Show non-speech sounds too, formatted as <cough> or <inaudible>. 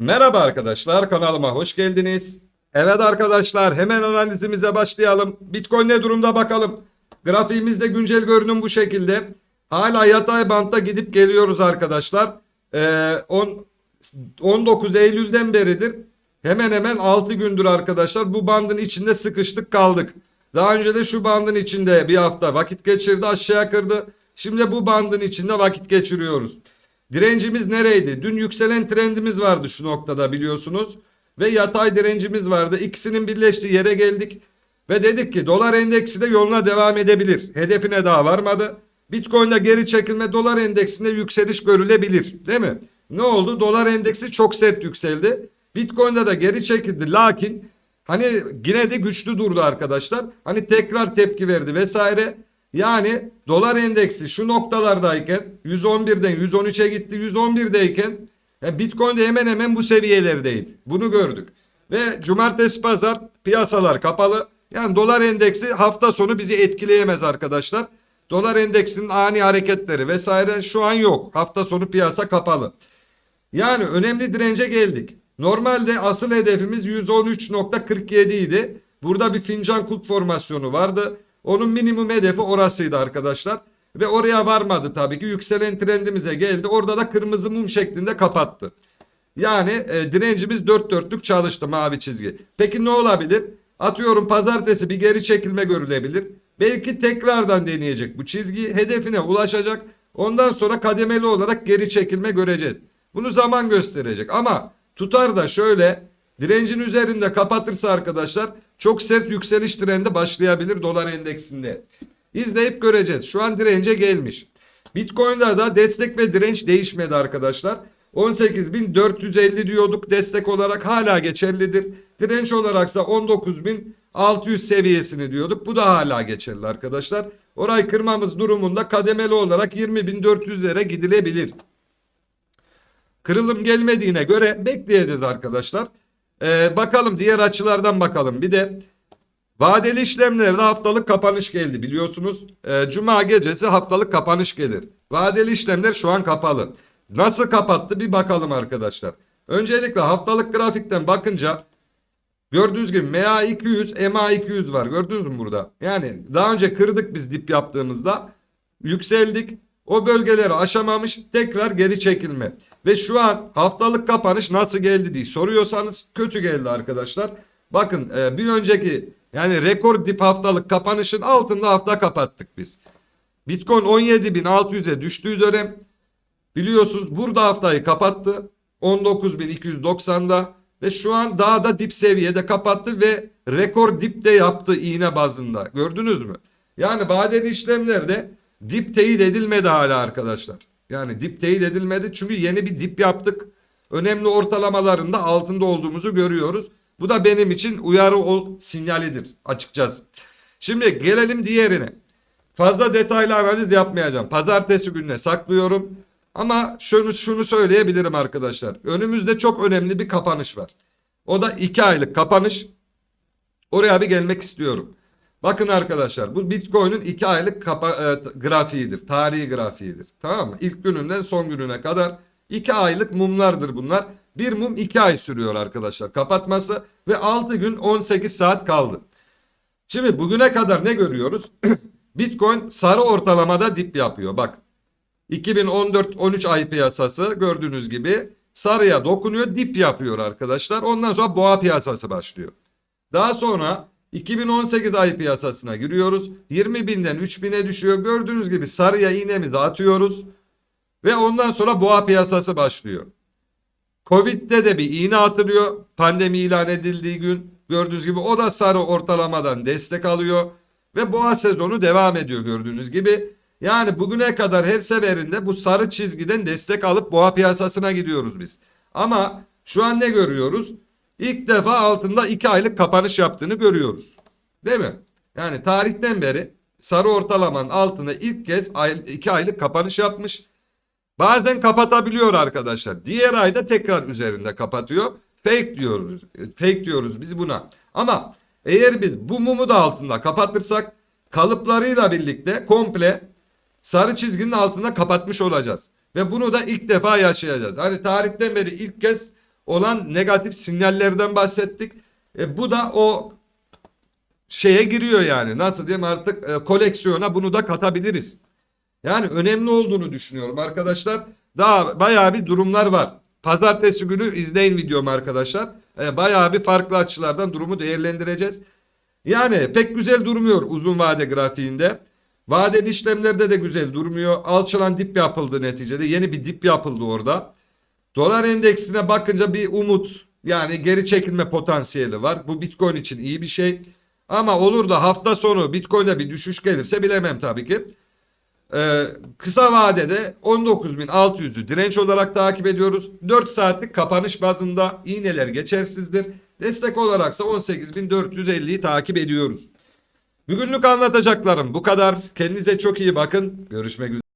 Merhaba arkadaşlar kanalıma hoş geldiniz. Evet arkadaşlar hemen analizimize başlayalım. Bitcoin ne durumda bakalım. Grafiğimizde güncel görünüm bu şekilde. Hala yatay bantta gidip geliyoruz arkadaşlar. Ee, on- 19 Eylül'den beridir. Hemen hemen 6 gündür arkadaşlar bu bandın içinde sıkıştık kaldık. Daha önce de şu bandın içinde bir hafta vakit geçirdi aşağıya kırdı. Şimdi bu bandın içinde vakit geçiriyoruz. Direncimiz nereydi? Dün yükselen trendimiz vardı şu noktada biliyorsunuz. Ve yatay direncimiz vardı. İkisinin birleştiği yere geldik. Ve dedik ki dolar endeksi de yoluna devam edebilir. Hedefine daha varmadı. Bitcoin'de geri çekilme dolar endeksinde yükseliş görülebilir. Değil mi? Ne oldu? Dolar endeksi çok sert yükseldi. Bitcoin'de de geri çekildi. Lakin hani yine de güçlü durdu arkadaşlar. Hani tekrar tepki verdi vesaire. Yani dolar endeksi şu noktalardayken 111'den 113'e gitti 111'deyken yani Bitcoin de hemen hemen bu seviyelerdeydi. Bunu gördük. Ve cumartesi pazar piyasalar kapalı. Yani dolar endeksi hafta sonu bizi etkileyemez arkadaşlar. Dolar endeksinin ani hareketleri vesaire şu an yok. Hafta sonu piyasa kapalı. Yani önemli dirence geldik. Normalde asıl hedefimiz 113.47 idi. Burada bir fincan kulp formasyonu vardı. Onun minimum hedefi orasıydı arkadaşlar. Ve oraya varmadı tabii ki. Yükselen trendimize geldi. Orada da kırmızı mum şeklinde kapattı. Yani e, direncimiz dört dörtlük çalıştı mavi çizgi. Peki ne olabilir? Atıyorum pazartesi bir geri çekilme görülebilir. Belki tekrardan deneyecek bu çizgi hedefine ulaşacak. Ondan sonra kademeli olarak geri çekilme göreceğiz. Bunu zaman gösterecek ama tutar da şöyle direncin üzerinde kapatırsa arkadaşlar çok sert yükseliş trendi başlayabilir dolar endeksinde. İzleyip göreceğiz. Şu an dirence gelmiş. Bitcoin'de da destek ve direnç değişmedi arkadaşlar. 18.450 diyorduk destek olarak hala geçerlidir. Direnç olaraksa 19.600 seviyesini diyorduk. Bu da hala geçerli arkadaşlar. Orayı kırmamız durumunda kademeli olarak 20.400'lere gidilebilir. Kırılım gelmediğine göre bekleyeceğiz arkadaşlar. Ee, bakalım diğer açılardan bakalım. Bir de vadeli işlemlerde haftalık kapanış geldi biliyorsunuz. Ee, Cuma gecesi haftalık kapanış gelir. Vadeli işlemler şu an kapalı. Nasıl kapattı bir bakalım arkadaşlar. Öncelikle haftalık grafikten bakınca gördüğünüz gibi MA200, MA200 var. Gördünüz mü burada? Yani daha önce kırdık biz dip yaptığımızda. Yükseldik. O bölgeleri aşamamış tekrar geri çekilme. Ve şu an haftalık kapanış nasıl geldi diye soruyorsanız kötü geldi arkadaşlar. Bakın e, bir önceki yani rekor dip haftalık kapanışın altında hafta kapattık biz. Bitcoin 17.600'e düştüğü dönem biliyorsunuz burada haftayı kapattı. 19.290'da ve şu an daha da dip seviyede kapattı ve rekor dipte yaptı iğne bazında. Gördünüz mü? Yani vadeli işlemlerde dip teyit edilmedi hala arkadaşlar. Yani dip teyit edilmedi çünkü yeni bir dip yaptık. Önemli ortalamalarında altında olduğumuzu görüyoruz. Bu da benim için uyarı ol sinyalidir açıkçası. Şimdi gelelim diğerine. Fazla detaylı analiz yapmayacağım. Pazartesi gününe saklıyorum. Ama şunu, şunu söyleyebilirim arkadaşlar. Önümüzde çok önemli bir kapanış var. O da 2 aylık kapanış. Oraya bir gelmek istiyorum. Bakın arkadaşlar bu Bitcoin'in 2 aylık kapa, e, grafiğidir. Tarihi grafiğidir. Tamam mı? İlk gününden son gününe kadar 2 aylık mumlardır bunlar. Bir mum 2 ay sürüyor arkadaşlar kapatması ve 6 gün 18 saat kaldı. Şimdi bugüne kadar ne görüyoruz? <clears throat> Bitcoin sarı ortalamada dip yapıyor. Bak 2014-13 ay piyasası gördüğünüz gibi sarıya dokunuyor dip yapıyor arkadaşlar. Ondan sonra boğa piyasası başlıyor. Daha sonra 2018 ay piyasasına giriyoruz. 20 binden 3 bine düşüyor. Gördüğünüz gibi sarıya iğnemizi atıyoruz. Ve ondan sonra boğa piyasası başlıyor. Covid'de de bir iğne atılıyor. Pandemi ilan edildiği gün. Gördüğünüz gibi o da sarı ortalamadan destek alıyor. Ve boğa sezonu devam ediyor gördüğünüz gibi. Yani bugüne kadar her seferinde bu sarı çizgiden destek alıp boğa piyasasına gidiyoruz biz. Ama şu an ne görüyoruz? İlk defa altında 2 aylık kapanış yaptığını görüyoruz. Değil mi? Yani tarihten beri sarı ortalamanın altında ilk kez 2 aylık kapanış yapmış. Bazen kapatabiliyor arkadaşlar. Diğer ayda tekrar üzerinde kapatıyor. Fake diyoruz. Fake diyoruz biz buna. Ama eğer biz bu mumu da altında kapatırsak kalıplarıyla birlikte komple sarı çizginin altında kapatmış olacağız. Ve bunu da ilk defa yaşayacağız. Hani tarihten beri ilk kez olan negatif sinyallerden bahsettik. E, bu da o şeye giriyor yani. Nasıl diyeyim artık e, koleksiyona bunu da katabiliriz. Yani önemli olduğunu düşünüyorum arkadaşlar. Daha bayağı bir durumlar var. Pazartesi günü izleyin videomu arkadaşlar. E, bayağı bir farklı açılardan durumu değerlendireceğiz. Yani pek güzel durmuyor uzun vade grafiğinde. Vadeli işlemlerde de güzel durmuyor. Alçalan dip yapıldı neticede. Yeni bir dip yapıldı orada. Dolar endeksine bakınca bir umut yani geri çekilme potansiyeli var. Bu Bitcoin için iyi bir şey. Ama olur da hafta sonu Bitcoin'de bir düşüş gelirse bilemem tabii ki. Ee, kısa vadede 19.600'ü direnç olarak takip ediyoruz. 4 saatlik kapanış bazında iğneler geçersizdir. Destek olaraksa 18.450'yi takip ediyoruz. Bugünlük anlatacaklarım bu kadar. Kendinize çok iyi bakın. Görüşmek üzere.